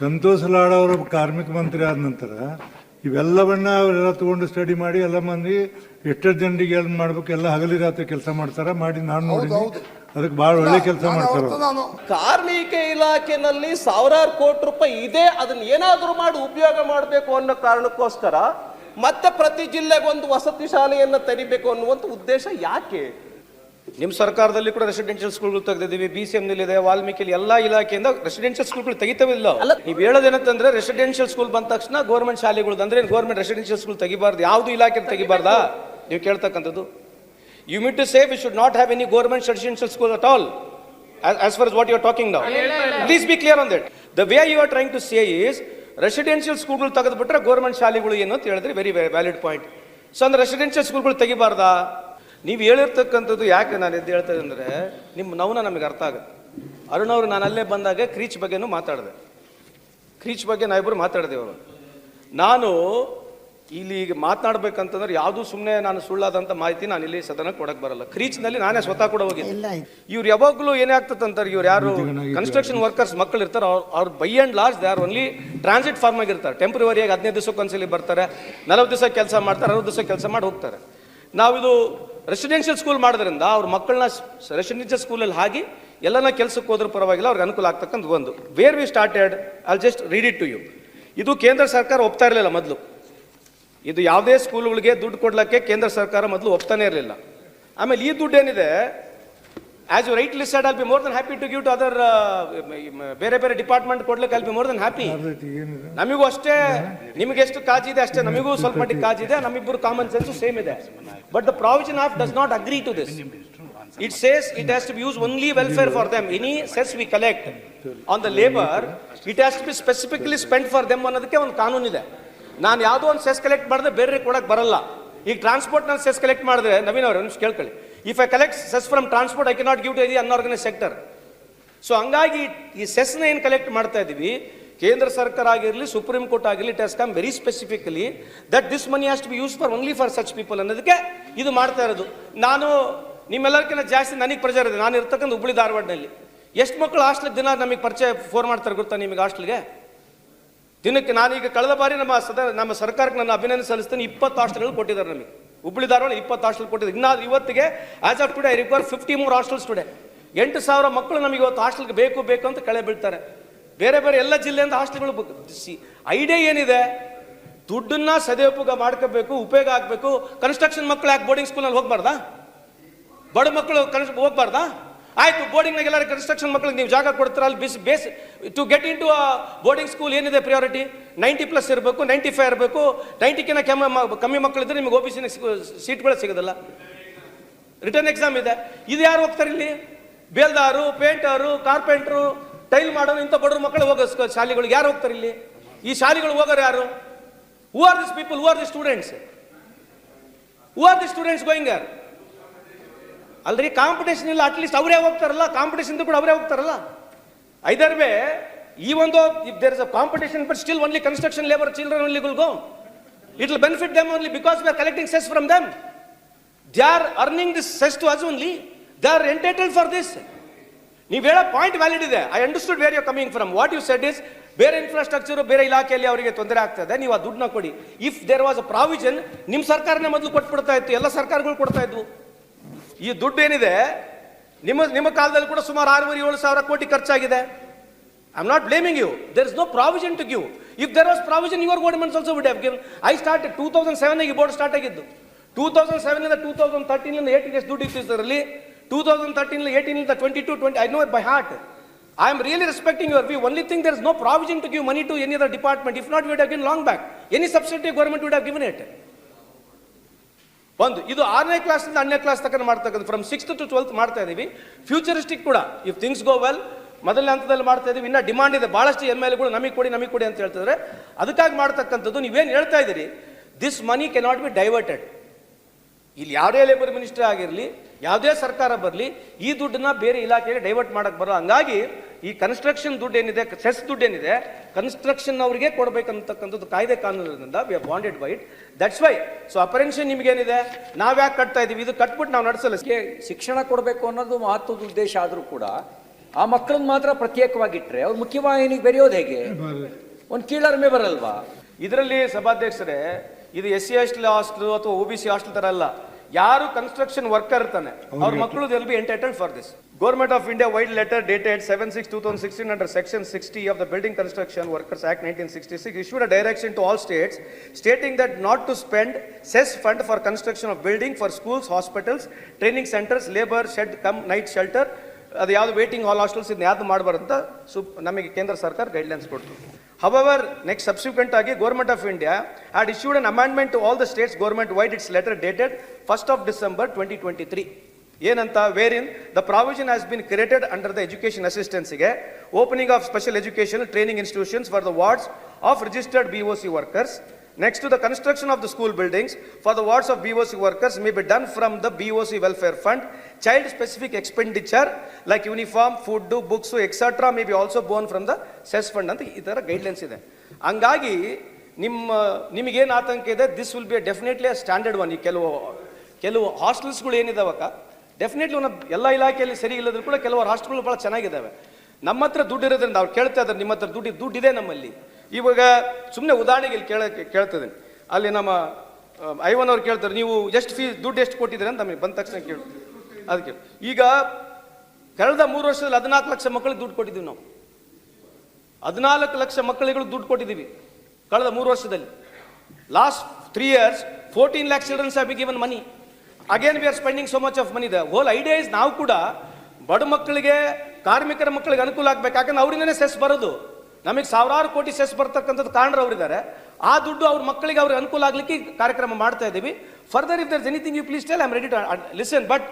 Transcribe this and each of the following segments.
ಸಂತೋಷ್ ಲಾಡ್ ಅವರು ಕಾರ್ಮಿಕ ಮಂತ್ರಿ ಆದ ನಂತರ ಇವೆಲ್ಲವನ್ನ ಅವರೆಲ್ಲ ತಗೊಂಡು ಸ್ಟಡಿ ಮಾಡಿ ಎಲ್ಲ ಮಂದಿ ಎಷ್ಟೆಷ್ಟು ಜನರಿಗೆ ಏನು ಮಾಡ್ಬೇಕು ಎಲ್ಲ ಹಗಲಿ ರಾತ್ರಿ ಕೆಲಸ ಮಾಡ್ತಾರ? ಮಾಡಿ ನಾನು ನೋಡಿದ್ದೀನಿ ಅದಕ್ಕೆ ಭಾಳ ಒಳ್ಳೆ ಕೆಲಸ ಮಾಡ್ತಾರ ಕಾರ್ಮಿಕ ಇಲಾಖೆನಲ್ಲಿ ಸಾವಿರಾರು ಕೋಟಿ ರೂಪಾಯಿ ಇದೆ ಅದನ್ನ ಏನಾದರೂ ಮಾಡಿ ಉಪಯೋಗ ಮಾಡಬೇಕು ಅನ್ನೋ ಕಾರಣಕ್ಕೋಸ್ಕರ ಮತ್ತೆ ಪ್ರತಿ ಜಿಲ್ಲೆಗೆ ಒಂದು ವಸತಿ ಶಾಲೆಯನ್ನ ತೆರಿಬೇಕು ಅನ್ನುವಂಥ ಉದ್ದೇಶ ಯಾಕೆ? ನಿಮ್ಮ ಸರ್ಕಾರದಲ್ಲಿ ಕೂಡ ರೆಸಿಡೆನ್ಷಿಯಲ್ ಸ್ಕೂಲ್ಗಳು ತೆಗೆದಿದ್ದೀವಿ. ಬಿ ಸಿ ಇದೆ ವಾಲ್ಮೀಕಿಲಿ ಎಲ್ಲ ಇಲಾಖೆಯಿಂದ ರೆಸಿಡೆನ್ಷಿಯಲ್ ಸ್ಕೂಲ್ಗಳು ತೆಗಿತವಿಲ್ಲ ಅಲ್ಲ. ನೀವು ಹೇಳೋದೇನಂತಂದ್ರೆ ರೆಸಿಡೆನ್ಷಿಯಲ್ ಸ್ಕೂಲ್ ಬಂದ ತಕ್ಷಣ ಗೌರ್ಮೆಂಟ್ ಶಾಲೆಗಳು ಅಂದ್ರೆ ಗೌರ್ಮೆಂಟ್ ರೆಸಿಡೆನ್ಷಿಯಲ್ ಸ್ಕೂಲ್ ತೆಗಿಬಾರ್ದು ಯಾವುದು ಇಲಾಖೆ ತೆಗಿಬಾರ್ದಾ? ನೀವು ಕೇಳ್ತಕ್ಕಂಥದ್ದು. You mean to say we should not have any government residential school at all as far is what you are talking now please be clear on that the way you are trying to say is residential ಸ್ಕೂಲ್ಗಳು ತೆಗೆದುಬಿಟ್ರೆ government ಶಾಲೆಗಳು ಏನು ಅಂತ ಹೇಳಿದ್ರೆ very valid point so ಅಂದ್ರೆ residential ಸ್ಕೂಲ್ಗಳು ತೆಗಿಬಾರ್ದಾ? ನೀವು ಹೇಳಿರ್ತಕ್ಕಂಥದ್ದು ಯಾಕೆ ನಾನು ಎದ್ದು ಹೇಳ್ತಾ ಅಂದರೆ ನಿಮ್ಮ ನೌನ ನಮಗೆ ಅರ್ಥ ಆಗುತ್ತೆ. ಅರುಣ್ ಅವರು ನಾನು ಅಲ್ಲೇ ಬಂದಾಗ ಕ್ರೀಚ್ ಬಗ್ಗೆನೂ ಮಾತಾಡಿದೆ. ಕ್ರೀಚ್ ಬಗ್ಗೆ ನಾವಿಬ್ಬರು ಅವರು ನಾನು ಇಲ್ಲಿ ಈಗ ಮಾತನಾಡ್ಬೇಕಂತಂದ್ರೆ ಯಾವುದು ಸುಮ್ಮನೆ ನಾನು ಸುಳ್ಳಾದಂಥ ಮಾಹಿತಿ ನಾನು ಇಲ್ಲಿ ಸದನಕ್ಕೆ ಕೊಡಕ್ಕೆ ಬರಲ್ಲ. ಕ್ರೀಚ್ನಲ್ಲಿ ನಾನೇ ಸ್ವತಃ ಕೂಡ ಹೋಗಿದ್ದೆ. ಇವ್ರು ಯಾವಾಗಲೂ ಏನೇ ಆಗ್ತದಂತಾರೆ ಇವ್ರು ಯಾರು ಕನ್ಸ್ಟ್ರಕ್ಷನ್ ವರ್ಕರ್ಸ್ ಮಕ್ಕಳು ಇರ್ತಾರೆ ಅವ್ರು ಅವ್ರು by and last they are only transit form ಆಗಿರ್ತಾರೆ ಟೆಂಪ್ರವರಿಯಾಗಿ ಹದಿನೈದು ದಿವಸಕ್ಕೆ ಒಂದ್ಸಲಿ ಬರ್ತಾರೆ ನಲವತ್ತು ದಿವಸ ಕೆಲಸ ಮಾಡ್ತಾರೆ ಅರವತ್ತು ದಿವಸ ಕೆಲಸ ಮಾಡಿ ಹೋಗ್ತಾರೆ. ನಾವಿದು ರೆಸಿಡೆನ್ಷಿಯಲ್ ಸ್ಕೂಲ್ ಮಾಡೋದ್ರಿಂದ ಅವ್ರ ಮಕ್ಕಳನ್ನ ರೆಸಿಡೆನ್ಷಿಯಲ್ ಸ್ಕೂಲಲ್ಲಿ ಹಾಕಿ ಎಲ್ಲನ ಕೆಲಸಕ್ಕೆ ಹೋದ್ರೂ ಪರವಾಗಿಲ್ಲ, ಅವ್ರಿಗೆ ಅನುಕೂಲ ಆಗ್ತಕ್ಕಂಥ ಒಂದು. Where we started I'll just read it to you ಇದು ಕೇಂದ್ರ ಸರ್ಕಾರ ಒಪ್ತಾ ಇರಲಿಲ್ಲ ಮೊದಲು. ಇದು ಯಾವುದೇ ಸ್ಕೂಲ್ಗಳಿಗೆ ದುಡ್ಡು ಕೊಡ್ಲಿಕ್ಕೆ ಕೇಂದ್ರ ಸರ್ಕಾರ ಮೊದಲು ಒಪ್ತಾನೆ ಇರಲಿಲ್ಲ. ಆಮೇಲೆ ಈ ದುಡ್ಡು ಏನಿದೆ? As you right listed I'll be more than happy to give to other ಬೇರೆ ಬೇರೆ ಡಿಪಾರ್ಟ್ಮೆಂಟ್ ಕೊಡ್ಲಿಕ್ಕೆ I be more than happy ನಮಗೂ ಅಷ್ಟೇ ನಿಮಗೆ ಎಷ್ಟು ಕಾಜಿದೆ ಅಷ್ಟೇ ನಮಗೂ ಸ್ವಲ್ಪ ಮಟ್ಟಿಗೆ ಕಾಜಿದೆ ನಮ್ಮಿಬ್ಬರು ಕಾಮನ್ ಸೆನ್ಸು ಸೇಮ್ ಇದೆ. But the provision of does not agree to this it says it has to be use only welfare for them any cess we collect on the labour it has to be specifically spend for them ಅನ್ನೋದಕ್ಕೆ ಒಂದು ಕಾನೂನು ಇದೆ. ನಾನು ಯಾವುದೋ ಒಂದು cess collect ಮಾಡಿದ್ರೆ ಬೇರೆ ಕೊಡಕ್ಕೆ ಬರಲ್ಲ. ಈಗ ಟ್ರಾನ್ಸ್ಪೋರ್ಟ್ನಲ್ಲಿ ಸೆಸ್ ಕಲೆಕ್ಟ್ ಮಾಡಿದ್ರೆ ನವೀನ್ ಅವ್ರೆ ನಿಮಿಷ ಕೇಳ್ಕೊಳ್ಳಿ. If I collect cess from transport I cannot give to any unorganise sector so ಹಂಗಾಗಿ ಈ ಸೆಸ್ನ ಏನು ಕಲೆಕ್ಟ್ ಮಾಡ್ತಾ ಇದ್ದೀವಿ ಕೇಂದ್ರ ಸರ್ಕಾರ ಆಗಿರಲಿ ಸುಪ್ರೀಂ ಕೋರ್ಟ್ ಆಗಿರಲಿ it has come very specifically that this money has to be use for only for such people ಅನ್ನೋದಕ್ಕೆ ಇದು ಮಾಡ್ತಾ ಇರೋದು. ನಾನು ನಿಮ್ಮೆಲ್ಲರಿಗಿಂತ ಜಾಸ್ತಿ ನನಗೆ ಪ್ರೆಜರ್ ಇದೆ ನಾನು ಇರ್ತಕ್ಕಂಥ ಹುಬ್ಳಿ ಧಾರವಾಡನಲ್ಲಿ ಎಷ್ಟು ಮಕ್ಕಳು ಹಾಸ್ಟ್ಲಿಗೆ ದಿನ ನಮಗೆ ಪರಿಚಯ ಫೋನ್ ಮಾಡ್ತಾರೆ ಗೊತ್ತಾ ನಿಮಗೆ ಹಾಸ್ಟ್ಲಿಗೆ ದಿನಕ್ಕೆ ನಾನೀಗ ಕಳೆದ ಬಾರಿ ನಮ್ಮ ಸದ, ನಮ್ಮ ಸರ್ಕಾರಕ್ಕೆ ನನ್ನ ಅಭಿನಂದನೆ ಸಲ್ಲಿಸ್ತೇನೆ. ಇಪ್ಪತ್ತು ಹಾಸ್ಟೆಲ್ಗಳು ಕೊಟ್ಟಿದ್ದಾರೆ ನಮಗೆ. ಹುಬ್ಳಿ ಧಾರವಾಡ ಇಪ್ಪತ್ತು ಹಾಸ್ಟೆಲ್ ಕೊಟ್ಟಿದೆ ಇನ್ನಾದ್ರೂ ಇವತ್ತಿಗೆ as of today I require fifty ಮೂರು ಹಾಸ್ಟೆಲ್ಸ್ ಟುಡೇ ಎಂಟು ಸಾವಿರ ಮಕ್ಕಳು ನಮಗೆ ಇವತ್ತು ಹಾಸ್ಟೆಲ್ಗೆ ಬೇಕು ಬೇಕು ಅಂತ ಕಳೆ ಬೀಳ್ತಾರೆ. ಬೇರೆ ಬೇರೆ ಎಲ್ಲ ಜಿಲ್ಲೆಯಿಂದ ಹಾಸ್ಟೆಲ್ಗಳು ಐಡಿಯಾ ಏನಿದೆ? ದುಡ್ಡನ್ನ ಸದುಪಯೋಗ ಮಾಡ್ಕೋಬೇಕು, ಉಪಯೋಗ ಆಗಬೇಕು. ಕನ್ಸ್ಟ್ರಕ್ಷನ್ ಮಕ್ಕಳು ಯಾಕೆ ಬೋರ್ಡಿಂಗ್ ಸ್ಕೂಲಲ್ಲಿ ಹೋಗ್ಬಾರ್ದಾ? ಬಡ ಮಕ್ಕಳು ಕನ್ಸ್ ಹೋಗ್ಬಾರ್ದಾ? ಆಯ್ತು ಬೋರ್ಡಿಂಗ್ನಾಗ ಎಲ್ಲರೂ ಕನ್ಸ್ಟ್ರಕ್ಷನ್ ಮಕ್ಕಳಿಗೆ ನೀವು ಜಾಗ ಕೊಡ್ತೀರ, ಅಲ್ಲಿ ಬಿಸ್ base to get into boarding school ಏನಿದೆ ಪ್ರಿಯಾರಿಟಿ ನೈಂಟಿ ಪ್ಲಸ್ ಇರಬೇಕು ನೈಂಟಿ ಫೈವ್ ಇರಬೇಕು ನೈಂಟಿಕಿನ ಕೆಮ್ಮ ಕಮ್ಮಿ ಮಕ್ಕಳಿದ್ರೆ ನಿಮಗೆ ಒ ಬಿ ಸಿನ ಸೀಟ್ಗಳೇ ಸಿಗೋದಿಲ್ಲ. ರಿಟರ್ನ್ ಎಕ್ಸಾಮ್ ಇದೆ. ಇದು ಯಾರು ಹೋಗ್ತಾರೆ ಇಲ್ಲಿ? ಬೇಲ್ದಾರು, ಪೇಂಟರು, ಕಾರ್ಪೆಂಟ್ರು ಟೈಲ್ ಮಾಡೋರು, ಇಂಥ ಬಡವ್ರ ಮಕ್ಕಳು ಹೋಗೋ ಶಾಲೆಗಳಿಗೆ ಯಾರು ಹೋಗ್ತಾರೆ ಇಲ್ಲಿ? ಈ ಶಾಲೆಗಳು ಹೋಗೋರು ಯಾರು? Who are this people who are the students who are the students going ಯಾರ್ ಅಲ್ರಿ ಕಾಂಪಿಟೇಷನ್ ಇಲ್ಲ ಅಟ್ಲೀಸ್ಟ್ ಅವರೇ ಹೋಗ್ತಾರಲ್ಲ ಕಾಂಪಿಟೇಷನ್ ಕೂಡ ಅವರೇ ಹೋಗ್ತಾರಲ್ಲ. ಐದರ್ ವೇ ಈ ಒಂದು if there is a competition but still only construction labour children only will go it will benefit them only because we are collecting cess from them they are earning this cess to us only they are entitled for this ನೀವು ಹೇಳೋ point valid ಇದೆ. I understood where you coming from what you said is ಬೇರೆ infrastructure ಬೇರೆ ಇಲಾಖೆಯಲ್ಲಿ ಅವರಿಗೆ ತೊಂದರೆ ಆಗ್ತದೆ, ನೀವು ಆ ದುಡ್ಡನ್ನ ಕೊಡಿ. If there was a provision ನಿಮ್ಮ ಸರ್ಕಾರನೇ ಮೊದಲು ಕೊಟ್ಬಿಡ್ತಾ ಇತ್ತು, ಎಲ್ಲ ಸರ್ಕಾರಗಳು ಕೊಡ್ತಾ ಇದ್ವು. ಈ ದುಡ್ಡು ಏನಿದೆ ನಿಮ್ಮ ನಿಮ್ಮ ಕಾಲದಲ್ಲಿ ಕೂಡ ಸುಮಾರು ಆರೂವರೆ, ಏಳು ಸಾವಿರ ಕೋಟಿ ಖರ್ಚಾಗಿದೆ. I am not blaming you there is no provision to give if there was provision your governments also would have give I start two thousand seven ಈ ಬೋರ್ಡ್ ಸ್ಟಾರ್ಟ್ ಆಗಿದ್ದು two thousand seven two thousand thirteen eighteen ಎಷ್ಟು ದುಡ್ಡು ಇತ್ತು ಇದರಲ್ಲಿ. Two thousand thirteen eighteen twenty to twenty I know by heart I am really respecting your view only thing there is no provision to give money to any other department if not would have given long back any subsidy government would have given it ಒಂದು, ಇದು ಆರನೇ ಕ್ಲಾಸ್ನಿಂದ ಹನ್ನೇ class ತನಕ ಮಾಡ್ತಕ್ಕಂಥ from sixth to twelfth ಮಾಡ್ತಾ ಇದೀವಿ. Futuristic ಕೂಡ if things go well ಮೊದಲನೇ ಹಂತದಲ್ಲಿ ಮಾಡ್ತಾ ಇದೀವಿ. ಇನ್ನ ಡಿಮಾಂಡ್ ಇದೆ ಭಾಳಷ್ಟು ಎಂ ಎಲ್ಗಳು ನಮಗೆ ಕೊಡಿ ನಮಗೆ ಕೊಡಿ ಅಂತ ಹೇಳ್ತಿದ್ರೆ. ಅದಕ್ಕಾಗಿ ಮಾಡ್ತಕ್ಕಂಥದ್ದು, ನೀವೇನು ಹೇಳ್ತಾ ಇದ್ದೀರಿ this money cannot be diverted ಇಲ್ಲಿ ಯಾವುದೇ ಲೇಬರ್ ಮಿನಿಸ್ಟರ್ ಆಗಿರಲಿ, ಯಾವುದೇ ಸರ್ಕಾರ ಬರಲಿ, ಈ ದುಡ್ಡನ್ನ ಬೇರೆ ಇಲಾಖೆಗೆ ಡೈವರ್ಟ್ ಮಾಡಕ್ ಬರೋ ಹಂಗಾಗಿ ಈ ಕನ್ಸ್ಟ್ರಕ್ಷನ್ ದುಡ್ಡು ಏನಿದೆ ಸೆಸ್ ದುಡ್ಡು ಏನಿದೆ ಕನ್ಸ್ಟ್ರಕ್ಷನ್ ಅವರಿಗೆ ಕೊಡಬೇಕಂತಕ್ಕಂಥದ್ದು ಕಾಯ್ದೆ ಕಾನೂನಿನಿಂದ we bonded it that's why so apprehension ನಿಮ್ಗೇನಿದೆ ನಾವ್ ಯಾಕೆ ಕಟ್ತಾ ಇದೀವಿ ಇದು ಕಟ್ಬಿಟ್ಟು ನಾವು ನಡೆಸಲ್ಲ. ಶಿಕ್ಷಣ ಕೊಡಬೇಕು ಅನ್ನೋದು ಮಹತ್ವದ ಉದ್ದೇಶ ಆದರೂ ಕೂಡ ಆ ಮಕ್ಕಳನ್ನ ಮಾತ್ರ ಪ್ರತ್ಯೇಕವಾಗಿಟ್ರೆ ಅವ್ರು ಮುಖ್ಯವಾಹಿನಿಗೆ ಬೆರೆಯೋದು ಹೇಗೆ? ಒಂದು ಕೀಳರಿಮೆ ಬರಲ್ವಾ? ಇದರಲ್ಲಿ ಸಭಾಧ್ಯಕ್ಷರೇ ಇದು ಎಸ್ ಸಿ ಹಾಸ್ಟೆಲ್ ಹಾಸ್ಟೆಲ್ ಅಥವಾ ಒ ಬಿ ಸಿ ಹಾಸ್ಟೆಲ್ ಥರ ಅಲ್ಲ. ಯಾರು ಕನ್ಸ್ಟ್ರಕ್ಷನ್ ವರ್ಕರ್ ಇರ್ತಾನೆ ಅವ್ರ ಮಕ್ಕಳು will be entitled for this Government of India vide letter dated seven six two thousand sixteen under section sixty of the building construction workers act nineteen sixty six issued a direction to all states stating that not to spend cess fund for construction of building for schools hospitals training centres labour shed cum night shelter ಅದು ಯಾವುದು waiting ಹಾಲ್ hostels ಇದನ್ನ ಯಾವ್ದು ಮಾಡಬಾರ್ದು ಅಂತ ಸುಪ್ ನಮಗೆ ಕೇಂದ್ರ ಸರ್ಕಾರ guidelines ಕೊಡ್ತು. ಹವರ್ ನೆಕ್ಸ್ಟ್ ಸಬ್ಸಿಕ್ವೆಂಟ್ ಆಗಿ Government of India had issued an amendment to all the states government vide its letter dated first of December twenty twenty three ಏನಂತ? Where in the provision has been created under the education ಅಸಿಸ್ಟೆನ್ಸ್ಗೆ opening of special education training institutions for the wards of registered B O C workers Next to the construction of the school buildings for the wards of BOC workers may be done from the BOC welfare fund. Child specific expenditure like uniform, food, books, etc. may be also borne from the CES fund ಅಂತ ಈ ಥರ guidelines ಇದೆ ಹಂಗಾಗಿ ನಿಮ್ಮ ನಿಮಗೇನು ಆತಂಕ ಇದೆ this will be definitely a standard one ಈ ಕೆಲವು ಕೆಲವು ಹಾಸ್ಟೆಲ್ಸ್ಗಳು ಏನಿದಾವಕ್ಕ ಡೆಫಿನೆಟ್ಲಿ ಒಂದು ಎಲ್ಲ ಇಲಾಖೆಯಲ್ಲಿ ಸರಿ ಇಲ್ಲದ್ರು ಕೂಡ ಕೆಲವು ಹಾಸ್ಟೆಲ್ಗಳು ಭಾಳ ಚೆನ್ನಾಗಿದ್ದಾವೆ ನಮ್ಮ ಹತ್ರ ದುಡ್ಡು ಇರೋದ್ರಿಂದ ಅವ್ರು ಕೇಳ್ತಾ ಇದ್ದಾರೆ ನಿಮ್ಮ ಹತ್ರ ದುಡ್ಡು ದುಡ್ಡಿದೆ ನಮ್ಮಲ್ಲಿ ಇವಾಗ ಸುಮ್ಮನೆ ಉದಾಹರಣೆಗೆ ಇಲ್ಲಿ ಕೇಳ ಕೇಳ್ತದೆ ಅಲ್ಲಿ ನಮ್ಮ ಐವನ್ ಅವ್ರು ಕೇಳ್ತಾರೆ, ನೀವು ಎಷ್ಟು ಫೀಸ್ ದುಡ್ಡು ಎಷ್ಟು ಕೊಟ್ಟಿದ್ದೀರಿ? ಅಂತ ನಮಗೆ ಬಂದ ತಕ್ಷಣ ಕೇಳಿ. ಅದಕ್ಕೆ ಈಗ ಕಳೆದ ಮೂರು ವರ್ಷದಲ್ಲಿ ಹದಿನಾಲ್ಕು ಲಕ್ಷ ಮಕ್ಕಳಿಗೆ ದುಡ್ಡು ಕೊಟ್ಟಿದ್ದೀವಿ ನಾವು. ಹದಿನಾಲ್ಕು ಲಕ್ಷ ಮಕ್ಕಳಿಗಳು ದುಡ್ಡು ಕೊಟ್ಟಿದ್ದೀವಿ ಕಳೆದ ಮೂರು ವರ್ಷದಲ್ಲಿ. Last three years fourteen lakh childrens have be given money again we are spending so much of money the whole idea is ನಾವು ಕೂಡ ಬಡ ಮಕ್ಕಳಿಗೆ, ಕಾರ್ಮಿಕರ ಮಕ್ಕಳಿಗೆ ಅನುಕೂಲ ಆಗ್ಬೇಕು. ಯಾಕಂದ್ರೆ ಅವರಿಂದನೇ ಸೆಸ್ ಬರೋದು. ನಮಗೆ ಸಾವಿರಾರು ಕೋಟಿ ಸೆಸ್ ಬರ್ತಕ್ಕಂಥದ್ದು ಕಾರಣರು ಅವರಿದ್ದಾರೆ ಆ ದುಡ್ಡು ಅವ್ರ ಮಕ್ಕಳಿಗೆ ಅವ್ರಿಗೆ ಅನುಕೂಲ ಆಗ್ಲಿಕ್ಕೆ ಕಾರ್ಯಕ್ರಮ ಮಾಡ್ತಾ ಇದ್ದೀವಿ. Further if there's anything you please tell I'm am ready to listen but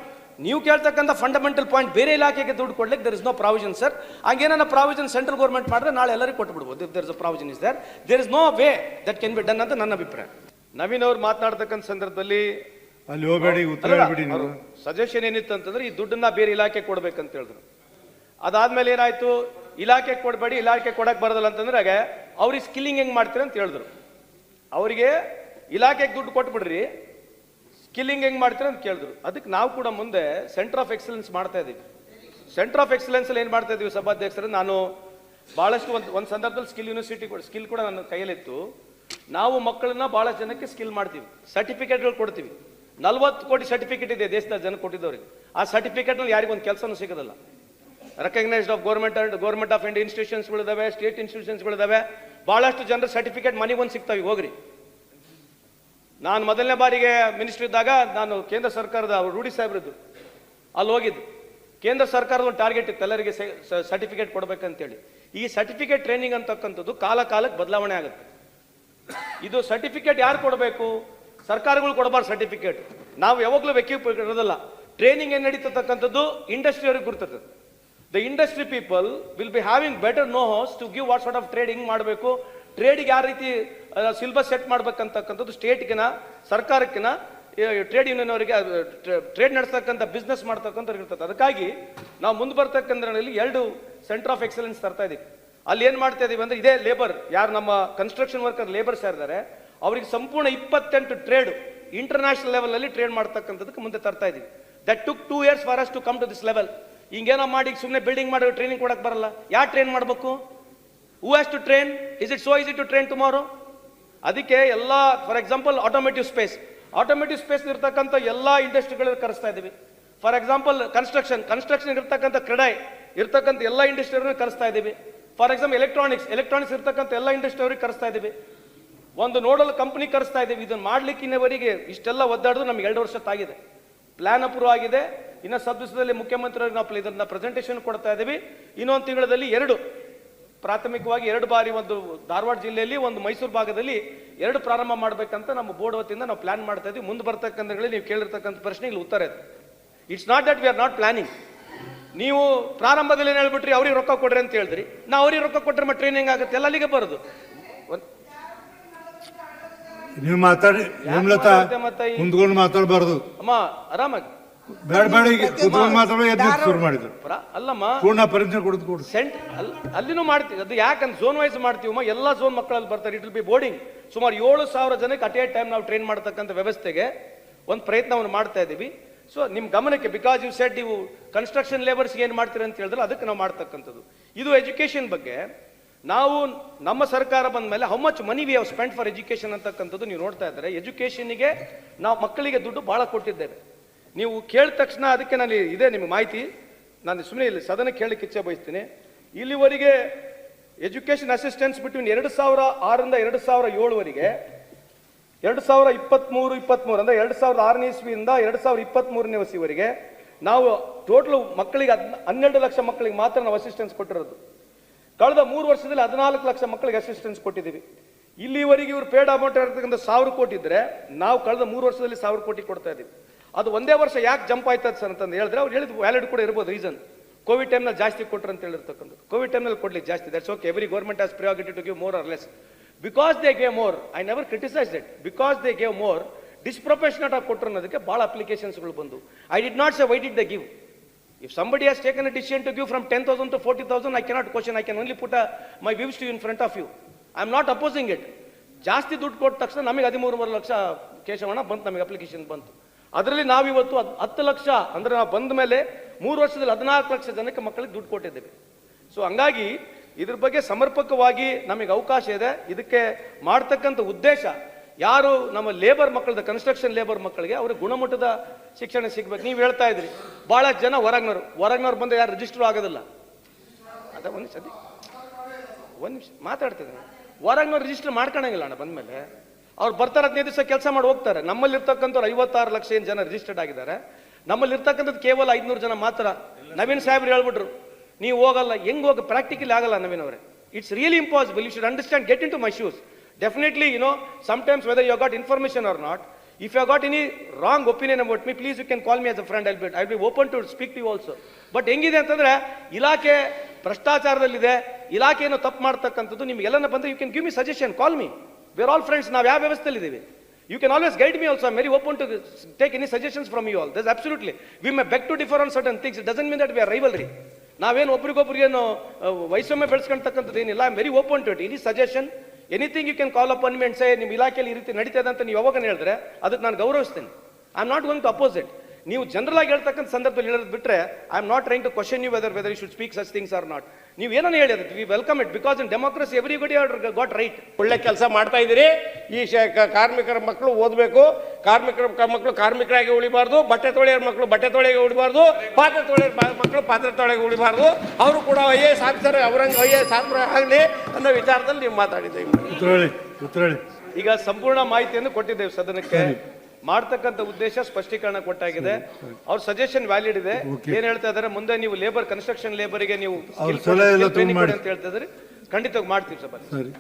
ನೀವು ಕೇಳ್ತಕ್ಕಂಥ ಫಂಡಮೆಂಟಲ್ ಪಾಯಿಂಟ್ ಬೇರೆ ಇಲಾಖೆಗೆ ದುಡ್ಡು ಕೊಡ್ಲಿಕ್ಕೆ there is no provision sir ಹಂಗೇನ ಪ್ರಾವಿಷನ್ ಸೆಂಟ್ರಲ್ ಗೌರ್ಮೆಂಟ್ ಮಾಡಿದ್ರೆ ನಾಳೆ ಎಲ್ಲರಿಗೂ ಕೊಟ್ಬಿಡ್ಬೋದು if there is a provision is there there is no way that can be done ಅಂತ ನನ್ನ ಅಭಿಪ್ರಾಯ. ನವೀನ್ ಅವ್ರು ಮಾತನಾಡ್ತಕ್ಕಂಥ ಸಂದರ್ಭದಲ್ಲಿ ಅಲ್ಲಿ ಹೋಗಬೇಡಿ ಉತ್ತರ ಹೇಳ್ಬಿಡಿ ನೀವು. ಸಜೆಷನ್ ಏನಿತ್ತು ಅಂತಂದ್ರೆ ಈ ದುಡ್ಡನ್ನ ಬೇರೆ ಇಲಾಖೆ ಕೊಡ್ಬೇಕಂತ ಹೇಳಿದ್ರು. ಅದಾದ್ಮೇಲೆ ಏನಾಯ್ತು? ಇಲಾಖೆ ಕೊಡಬೇಡಿ ಇಲಾಖೆ ಕೊಡಕ್ಕೆ ಬರೋದಿಲ್ಲ ಅಂತಂದ್ರೆ ಅವ್ರಿಗೆ ಸ್ಕಿಲ್ಲಿಂಗ್ ಹೆಂಗ್ ಮಾಡ್ತೀರ ಅಂತ ಹೇಳಿದ್ರು. ಅವರಿಗೆ ಇಲಾಖೆಗೆ ದುಡ್ಡು ಕೊಟ್ಬಿಡ್ರಿ ಸ್ಕಿಲ್ಲಿಂಗ್ ಹೆಂಗ್ ಮಾಡ್ತೀರ ಅಂತ ಕೇಳಿದ್ರು. ಅದಕ್ಕೆ ನಾವು ಕೂಡ ಮುಂದೆ ಸೆಂಟರ್ ಆಫ್ ಎಕ್ಸಲೆನ್ಸ್ ಮಾಡ್ತಾ ಇದ್ದೀವಿ ಸೆಂಟರ್ ಆಫ್ ಎಕ್ಸಲೆನ್ಸ್ ಅಲ್ಲಿ ಏನ್ ಮಾಡ್ತಾ ಇದ್ದೀವಿ ಸಭಾಧ್ಯಕ್ಷರು, ನಾನು ಬಹಳಷ್ಟು ಒಂದು ಒಂದು ಸಂದರ್ಭದಲ್ಲಿ ಸ್ಕಿಲ್ ಯೂನಿವರ್ಸಿಟಿ ಸ್ಕಿಲ್ ಕೂಡ ನನ್ನ ಕೈಯಲ್ಲಿತ್ತು. ನಾವು ಮಕ್ಕಳನ್ನ ಭಾಳಷ್ಟು ಜನಕ್ಕೆ ಸ್ಕಿಲ್ ಮಾಡ್ತೀವಿ. ಸರ್ಟಿಫಿಕೇಟ್ಗಳು ಕೊಡ್ತೀವಿ. ನಲ್ವತ್ತು ಕೋಟಿ ಸರ್ಟಿಫಿಕೇಟ್ ಇದೆ ದೇಶದ ಜನ ಕೊಟ್ಟಿದ್ದವ್ರಿಗೆ. ಆ ಸರ್ಟಿಫಿಕೇಟ್ನಲ್ಲಿ ಯಾರಿಗೊಂದು ಕೆಲಸನೂ ಸಿಗೋದಿಲ್ಲ. Recognised of government and Government of India ಇನ್ಸ್ಟಿಟ್ಯೂಷನ್ಸ್ಗಳಿದಾವೆ state ಇನ್ಸ್ಟಿಟ್ಯೂಷನ್ಸ್ಗಳಿದಾವೆ ಬಹಳಷ್ಟು ಜನರ ಸರ್ಟಿಫಿಕೇಟ್ ಮನೆಗೆ ಒಂದು ಸಿಗ್ತಾವೆ ಹೋಗ್ರಿ. ನಾನು ಮೊದಲನೇ ಬಾರಿಗೆ ಮಿನಿಸ್ಟರ್ ಇದ್ದಾಗ ನಾನು ಕೇಂದ್ರ ಸರ್ಕಾರದ ರೂಢಿ ಸಾಹೇಬ್ರದ್ದು. ಅಲ್ಲಿ ಹೋಗಿದ್ದು. ಕೇಂದ್ರ ಸರ್ಕಾರದ ಒಂದು ಟಾರ್ಗೆಟ್ ಇತ್ತು, ಎಲ್ಲರಿಗೆ ಸರ್ಟಿಫಿಕೇಟ್ ಕೊಡ್ಬೇಕಂತೇಳಿ. ಈ ಸರ್ಟಿಫಿಕೇಟ್ ಟ್ರೈನಿಂಗ್ ಅಂತಕ್ಕಂಥದ್ದು ಕಾಲ ಕಾಲಕ್ಕೆ ಬದಲಾವಣೆ ಆಗುತ್ತೆ. ಇದು ಸರ್ಟಿಫಿಕೇಟ್ ಯಾರು ಕೊಡಬೇಕು? ಸರ್ಕಾರಗಳು ಕೊಡಬಾರ್ದು ಸರ್ಟಿಫಿಕೇಟ್ ನಾವು ಯಾವಾಗಲೂ ವ್ಯಕ್ತಿ ಇರೋದಲ್ಲ. ಟ್ರೈನಿಂಗ್ ಏನು ನಡೀತಕ್ಕಂಥದ್ದು ಇಂಡಸ್ಟ್ರಿಯವ್ರಿಗೆ ಗುರ್ತದೆ the industry people will be having better know how to give what sort of trade ಹಿಂಗ್ ಮಾಡಬೇಕು. ಟ್ರೇಡಿಗೆ ಯಾವ ರೀತಿ ಸಿಲ್ಬಸ್ ಸೆಟ್ ಮಾಡ್ಬೇಕಂತಕ್ಕಂಥದ್ದು ಸ್ಟೇಟ್ಗಿನ ಸರ್ಕಾರಕ್ಕಿನ ಟ್ರೇಡ್ ಯೂನಿಯನ್ ಅವರಿಗೆ ಟ್ರೇಡ್ ನಡೆಸ್ತಕ್ಕಂಥ ಬಿಸ್ನೆಸ್ ಮಾಡ್ತಕ್ಕಂಥ ಇರ್ತದೆ. ಅದಕ್ಕಾಗಿ ನಾವು ಮುಂದೆ ಬರ್ತಕ್ಕಂಥದ್ರಲ್ಲಿ ಎರಡು ಸೆಂಟರ್ ಆಫ್ ಎಕ್ಸಲೆನ್ಸ್ ತರ್ತಾ ಇದೀವಿ. ಅಲ್ಲಿ ಏನು ಮಾಡ್ತಾ ಇದೀವಿ ಅಂದ್ರೆ ಇದೇ ಲೇಬರ್ ಯಾರು ನಮ್ಮ ಕನ್ಸ್ಟ್ರಕ್ಷನ್ ವರ್ಕರ್ ಲೇಬರ್ಸ್ ಯಾರಿದ್ದಾರೆ ಅವ್ರಿಗೆ ಸಂಪೂರ್ಣ ಇಪ್ಪತ್ತೆಂಟು ಟ್ರೇಡ್ ಇಂಟರ್ನ್ಯಾಷನಲ್ ಲೆವೆಲಲ್ಲಿ ಟ್ರೇಡ್ ಮಾಡ್ತಕ್ಕಂಥದಕ್ಕೆ ಮುಂದೆ ತರ್ತಾ ಇದೀವಿ. That took two years for us to come to this level ಹಿಂಗೇನೋ ಮಾಡಿ ಸುಮ್ಮನೆ ಬಿಲ್ಡಿಂಗ್ ಮಾಡಿ ಟ್ರೈನಿಂಗ್ ಕೊಡಕ್ಕೆ ಬರಲ್ಲ. ಯಾವ ಟ್ರೈನ್ ಮಾಡಬೇಕು? Who has to train is it so is to train tomorrow ಅದಕ್ಕೆ ಎಲ್ಲ for example automotive space automotive space ಇರ್ತಕ್ಕಂಥ ಎಲ್ಲ ಇಂಡಸ್ಟ್ರಿಗಳಲ್ಲಿ ಕರೆಸ್ತಾ ಇದ್ದೀವಿ ಫಾರ್ ಎಕ್ಸಾಂಪಲ್ ಕನ್ಸ್ಟ್ರಕ್ಷನ್ ಕನ್ಸ್ಟ್ರಕ್ಷನ್ ಇರ್ತಕ್ಕಂಥ ಕ್ರೀಡೆ ಇರ್ತಕ್ಕಂಥ ಎಲ್ಲ ಇಂಡಸ್ಟ್ರಿಯವ್ರಿಗೆ ಕರೆಸ್ತಾ ಇದ್ದೀವಿ ಫಾರ್ ಎಕ್ಸಾಂಪಲ್ ಎಲೆಕ್ಟ್ರಾನಿಕ್ಸ್ ಎಲೆಕ್ಟ್ರಾನಿಕ್ಸ್ ಇರ್ತಕ್ಕಂಥ ಎಲ್ಲ ಇಂಡಸ್ಟ್ರಿಯವ್ರಿಗೆ ಕರೆಸ್ತಾ ಇದ್ದೀವಿ ಒಂದು ನೋಡಲ್ ಕಂಪ್ನಿ ಕರೆಸ್ತಾ ಇದ್ದೀವಿ ಇದನ್ನು ಮಾಡ್ಲಿಕ್ಕೆ ಇನ್ನವರೆಗೆ ಇಷ್ಟೆಲ್ಲ ಒದ್ದಾಡೋದು ನಮ್ಗೆ ಎರಡು ವರ್ಷ ತಾಗಿದೆ. ಪ್ಲಾನ್ ಅಪ್ರೂವ್ ಆಗಿದೆ. ಇನ್ನು ಸಬ್ ಮುಖ್ಯಮಂತ್ರಿಯವರಿಗೆ ಮುಖ್ಯಮಂತ್ರಿಯವ್ರಿಗೆ ನಾವು ಇದನ್ನ ಪ್ರೆಸೆಂಟೇಷನ್ ಕೊಡ್ತಾ ಇದ್ದೀವಿ ಇನ್ನೊಂದು ತಿಂಗಳಲ್ಲಿ ಎರಡು, ಪ್ರಾಥಮಿಕವಾಗಿ ಎರಡು ಬಾರಿ ಒಂದು ಧಾರವಾಡ ಜಿಲ್ಲೆಯಲ್ಲಿ ಒಂದು ಮೈಸೂರು ಭಾಗದಲ್ಲಿ ಎರಡು ಪ್ರಾರಂಭ ಮಾಡಬೇಕಂತ ನಮ್ಮ ಬೋರ್ಡ್ ವತಿಯಿಂದ ನಾವು ಪ್ಲಾನ್ ಮಾಡ್ತಾ ಇದ್ದೀವಿ ಮುಂದೆ ಬರ್ತಕ್ಕಂಥಗಳಲ್ಲಿ ನೀವು ಕೇಳಿರ್ತಕ್ಕಂಥ ಪ್ರಶ್ನೆ ಇಲ್ಲಿ ಉತ್ತರ ಇದೆ. It's not that we are not planning ನೀವು ಪ್ರಾರಂಭದಲ್ಲಿ ಏನು ಹೇಳ್ಬಿಟ್ರಿ, ಅವ್ರಿಗೆ ರೊಕ್ಕ ಕೊಡ್ರಿ ಅಂತ ಹೇಳಿದ್ರಿ. ನಾ ಅವ್ರಿಗೆ ರೊಕ್ಕ ಕೊಟ್ಟರೆ ಮತ್ತೆ ಟ್ರೈನಿಂಗ್ ಆಗುತ್ತೆ. ಎಲ್ಲ ಅಲ್ಲಿಗೆ ಬರೋದು. ನೀವು ಮಾತಾಡಿ ಹೇಮಲತಾ ಕುಂತ್ಕೊಂಡು ಮಾತಾಡಬಾರ್ದು. ಅಮ್ಮ ಆರಾಮಾಗಿ. ಬೇಡ ಬೇಡ ಈಗ ಕುತ್ಕೊಂಡು ಮಾತಾಡೋ ಎದ್ದು ಶುರು ಮಾಡಿದ್ರು. ಪ್ರ- ಅಲ್ಲಮ್ಮ. ಪೂರ್ಣ ಪರಿಚಯ ಕೊಡದು ಕೊಡು. ಸೆಂಟ್ ಅಲ್ ಅಲ್ಲಿನೂ ಮಾಡ್ತೀವಿ. ಅದು ಯಾಕಂತ ಝೋನ್ ವೈಸ್ ಮಾಡ್ತೀವಮ್ಮ ಎಲ್ಲ ಝೋನ್ ಮಕ್ಕಳಲ್ಲಿ ಬರ್ತಾರೆ. ಇಟ್ ವಿಲ್ ಬಿ ಬೋರ್ಡಿಂಗ್ ಸುಮಾರು ಏಳು ಸಾವಿರ ಜನಕ್ಕೆ ಅಟ್ ಎ ಟೈಮ್ ನಾವು ಟ್ರೈನ್ ಮಾಡ್ತಕ್ಕಂಥ ವ್ಯವಸ್ಥೆಗೆ ಒಂದು ಪ್ರಯತ್ನವನ್ನು ಮಾಡ್ತಾ ಇದ್ದೀವಿ. ಸೊ ನಿಮ್ ಗಮನಕ್ಕೆ ಬಿಕಾಸ್ ಯು ಸೆಡ್ ನೀವು ಕನ್ಸ್ಟ್ರಕ್ಷನ್ ಲೇಬರ್ಸ್ ಏನ್ ಮಾಡ್ತೀರಿ ಅಂತ ಹೇಳಿದ್ರೆ ಅದಕ್ಕೆ ನಾವು ಮಾಡ್ತಕ್ಕಂಥದ್ದು. ಇದು ಎಜುಕೇಶನ್ ಬಗ್ಗೆ. ನಾವು ನಮ್ಮ ಸರ್ಕಾರ ಬಂದ ಮೇಲೆ how much money we have spend for education ಅಂತಕ್ಕಂಥದ್ದು ನೀವು ನೋಡ್ತಾ ಇದ್ದಾರೆ. ಎಜುಕೇಷನ್ಗೆ ನಾವು ಮಕ್ಕಳಿಗೆ ದುಡ್ಡು ಭಾಳ ಕೊಟ್ಟಿದ್ದೇವೆ. ನೀವು ಕೇಳಿದ ತಕ್ಷಣ ಅದಕ್ಕೆ ನಾನು ಇದೆ ನಿಮಗೆ ಮಾಹಿತಿ. ನಾನು ಸುಮ್ಮನೆ ಇಲ್ಲಿ ಸದನ ಕೇಳಲಿಕ್ಕೆ ಇಚ್ಛೆ ಬಯಸ್ತೀನಿ. ಇಲ್ಲಿವರೆಗೆ ಎಜುಕೇಷನ್ ಅಸಿಸ್ಟೆನ್ಸ್ ಬಿಟ್ವೀನ್ ಎರಡು ಸಾವಿರ ಆರರಿಂದ ಎರಡು ಸಾವಿರ ಏಳುವರೆಗೆ, ಎರಡು ಸಾವಿರ ಇಪ್ಪತ್ತ್ಮೂರು ಇಪ್ಪತ್ತ್ಮೂರು ಅಂದರೆ ಎರಡು ಸಾವಿರದ ಆರನೇ ಇಸ್ವಿಯಿಂದ ಎರಡು ಸಾವಿರದ ಇಪ್ಪತ್ತ್ಮೂರನೇ ಇಸ್ವಿವರೆಗೆ ನಾವು ಟೋಟಲ್ ಮಕ್ಕಳಿಗೆ ಹನ್ನೆರಡು ಲಕ್ಷ ಮಕ್ಕಳಿಗೆ ಮಾತ್ರ ನಾವು ಅಸಿಸ್ಟೆನ್ಸ್ ಕೊಟ್ಟಿರೋದು. ಕಳೆದ ಮೂರು ವರ್ಷದಲ್ಲಿ ಹದಿನಾಲ್ಕು ಲಕ್ಷ ಮಕ್ಕಳಿಗೆ ಅಸಿಸ್ಟೆನ್ಸ್ ಕೊಟ್ಟಿದ್ದೀವಿ. ಇಲ್ಲಿವರೆಗೆ ಇವರು ಪೇಡ್ ಅಮೌಂಟ್ ಇರತಕ್ಕಂಥ ಸಾವಿರ ಕೋಟಿ ಇದ್ರೆ ನಾವು ಕಳೆದ ಮೂರು ವರ್ಷದಲ್ಲಿ ಸಾವಿರ ಕೋಟಿ ಕೊಡ್ತಾ ಇದ್ದೀವಿ. ಅದು ಒಂದೇ ವರ್ಷ ಯಾಕೆ ಜಂಪ್ ಆಯ್ತದ ಸರ್ ಅಂತಂದು ಹೇಳಿದ್ರೆ ಅವ್ರು ಹೇಳಿದ ವ್ಯಾಲಿಡ್ ಕೂಡ ಇರ್ಬೋದು ರೀಸನ್ ಕೋವಿಡ್ ಟೈಮ್ನಲ್ಲಿ ಜಾಸ್ತಿ ಕೊಟ್ರು ಅಂತ ಹೇಳಿರ್ತಕ್ಕಂಥದ್ದು. ಕೋವಿಡ್ ಟೈಮ್ನಲ್ಲಿ ಕೊಡ್ಲಿಕ್ಕೆ ಜಾಸ್ತಿ. That's okay every government has priority to give more or less because they gave more I never criticise it because they gave more disproportionate ಆಗಿ ಕೊಟ್ಟರು ಅನ್ನೋದಕ್ಕೆ ಭಾಳ ಅಪ್ಲಿಕೇಶನ್ಸ್ಗಳು ಬಂದು I did not say why did the give If somebody has taken a decision to give from 10,000 to 40,000, I cannot question, I can only put a, my views to you in front of you. I am not opposing it. ಜಾಸ್ತಿ ದುಡ್ಡು ಕೊಟ್ಟ ತಕ್ಷಣ ನಮಗೆ ಹದಿಮೂರುವರೆ ಲಕ್ಷ ಕೇಶವಣ ಬಂತು ನಮಗೆ application ಬಂತು ಅದರಲ್ಲಿ ನಾವಿವತ್ತು ಇವತ್ತು ಹತ್ತು ಲಕ್ಷ ಅಂದ್ರೆ ನಾವು ಬಂದ ಮೇಲೆ ಮೂರು ವರ್ಷದಲ್ಲಿ ಹದಿನಾಲ್ಕು ಲಕ್ಷ ಜನಕ್ಕೆ ಮಕ್ಕಳಿಗೆ ದುಡ್ಡು ಕೊಟ್ಟಿದ್ದೇವೆ ಸೊ ಹಂಗಾಗಿ ಇದ್ರ ಬಗ್ಗೆ ಸಮರ್ಪಕವಾಗಿ ನಮಗೆ ಅವಕಾಶ ಇದೆ ಇದಕ್ಕೆ ಮಾಡ್ತಕ್ಕಂಥ ಉದ್ದೇಶ ಯಾರು ನಮ್ಮ ಲೇಬರ್ ಮಕ್ಕಳದ ಕನ್ಸ್ಟ್ರಕ್ಷನ್ ಲೇಬರ್ ಮಕ್ಕಳಿಗೆ ಅವ್ರಿಗೆ ಗುಣಮಟ್ಟದ ಶಿಕ್ಷಣ ಸಿಗ್ಬೇಕು. ನೀವು ಹೇಳ್ತಾ ಇದ್ರಿ, ಬಹಳ ಜನ ಹೊರಗ್ನವ್ರು ಹೊರಗ್ನವ್ರು ಬಂದ್ರೆ ಯಾರು ರಿಜಿಸ್ಟರ್ ಆಗೋದಿಲ್ಲ. ಅದ ಒಂದು ಸತಿ. ಒಂದು ನಿಮಿಷ ಮಾತಾಡ್ತಿದ್ದೀನಿ ಹೊರಗ್ನವ್ರು ರಿಜಿಸ್ಟರ್ ಮಾಡ್ಕೊಳಂಗಿಲ್ಲ ಅಣ್ಣ ಬಂದ್ಮೇಲೆ. ಅವ್ರು ಬರ್ತಾರೆ ಹದಿನೈದು ದಿವಸ ಕೆಲಸ ಮಾಡಿ ಹೋಗ್ತಾರೆ. ನಮ್ಮಲ್ಲಿ ಇರ್ತಕ್ಕಂಥವ್ರು ಐವತ್ತಾರು ಲಕ್ಷ ಏನು ಜನ ರಿಜಿಸ್ಟರ್ಡ್ ಆಗಿದ್ದಾರೆ. ನಮ್ಮಲ್ಲಿ ಇರ್ತಕ್ಕಂಥದ್ದು ಕೇವಲ ಐದ್ನೂರು ಜನ ಮಾತ್ರ. ನವೀನ್ ಸಾಹೇಬ್ರು ಹೇಳ್ಬಿಟ್ರು, ನೀವು ಹೋಗಲ್ಲ, ಹೆಂಗೆ ಹೋಗಿ ಪ್ರಾಕ್ಟಿಕಲಿ ಆಗಲ್ಲ ನವೀನ್ ಅವರೇ. It's really impossible you should understand get into my shoes definitely you know sometimes whether you got information or not if you got any wrong opinion about me please you can call me as a friend I bit I be open to speak to also but ಹೆಂಗಿದೆ ಅಂತಂದ್ರೆ, ಇಲಾಖೆ ಭ್ರಷ್ಟಾಚಾರದಲ್ಲಿದೆ ಇಲಾಖೆಯನ್ನು ತಪ್ಪು ಮಾಡ್ತಕ್ಕಂಥದ್ದು ನಿಮ್ಗೆಲ್ಲನ ಬಂದ್ರೆ you can give me suggestion call me where all friends ನಾವು ಯಾವ ವ್ಯವಸ್ಥೆಯಲ್ಲಿದ್ದೀವಿ you can always guide me also very open to take any suggestions from you all thus absolutely we may beg to differ on certain things doesn't mean that we are rivalry ನಾವೇನು ಒಬ್ರಿಗೊಬ್ರಿಗೇನು ವೈಷಮ್ಯ ಬೆಳೆಸ್ಕೊಂತಕ್ಕಂಥದ್ದು ಏನಿಲ್ಲ. I very open to it any suggestion anything you can call up ಅನ್ಮೆಂಟ್ಸೆ ನಿಮ್ಮ ಇಲಾಖೆಯಲ್ಲಿ ಈ ರೀತಿ ನಡೀತದೆ ಅಂತ ನೀವು ಯಾವಾಗ ಹೇಳಿದ್ರೆ, ಅದಕ್ಕೆ ನಾನು ಗೌರವಿಸ್ತೇನೆ. I am not going to opposite ನೀವು ಜನರಲ್ ಆಗಿ ಹೇಳ್ತಕ್ಕಂಥ ಸಂದರ್ಭದಲ್ಲಿ ಹೇಳೋದು ಬಿಟ್ರೆ I am not trying to question you whether whether you should speak such things or not ನೀವು ಏನನ್ನ ಹೇಳಿದ್ರೆ we welcome it because in democracy everybody got right ಒಳ್ಳೆ ಕೆಲಸ ಮಾಡ್ತಾ ಇದ್ದೀರಿ. ಈ ಶ- ಕಾರ್ಮಿಕರ ಮಕ್ಕಳು ಓದಬೇಕು. ಕಾರ್ಮಿಕರ ಮಕ್ಕಳು ಕಾರ್ಮಿಕರಾಗಿ ಉಳಿಬಾರ್ದು. ಬಟ್ಟೆ ತೊಳೆಯೋರ ಮಕ್ಕಳು ಬಟ್ಟೆ ತೊಳೆಗೆ ಉಳಿಬಾರ್ದು. ಪಾತ್ರೆ ತೊಳೆಯೋರ ಮಕ್ಕಳು ಪಾತ್ರೆ ತೊಳೆಗೆ ಉಳಿಬಾರ್ದು. ಅವರು ಕೂಡ ಐ ಎ ಎಸ್ ಆಫೀಸರ್ ಅವರಂಗೆ ಐ ಎ ಎಸ್ ಆಗಲಿ ಅನ್ನೋ ವಿಚಾರದಲ್ಲಿ ನೀವು ಮಾತಾಡಿದ್ದೀವಿ ಈಗ ಸಂಪೂರ್ಣ ಮಾಹಿತಿಯನ್ನು ಕೊಟ್ಟಿದ್ದೇವೆ ಸದನಕ್ಕೆ. ಮಾಡ್ತಕ್ಕಂಥ ಉದ್ದೇಶ ಸ್ಪಷ್ಟೀಕರಣ ಕೊಟ್ಟಾಗಿದೆ. ಅವ್ರ ಸಜೆಷನ್ ವ್ಯಾಲಿಡ್ ಇದೆ. ಏನ್ ಹೇಳ್ತಾ ಇದಾರೆ? ಮುಂದೆ ನೀವು ಲೇಬರ್ ಕನ್ಸ್ಟ್ರಕ್ಷನ್ ಲೇಬರ್ಗೆ ನೀವು ಅಂತ ಹೇಳ್ತಾ ಇದ್ರಿ. ಖಂಡಿತವಾಗಿ ಮಾಡ್ತೀವಿ ಸರಿ.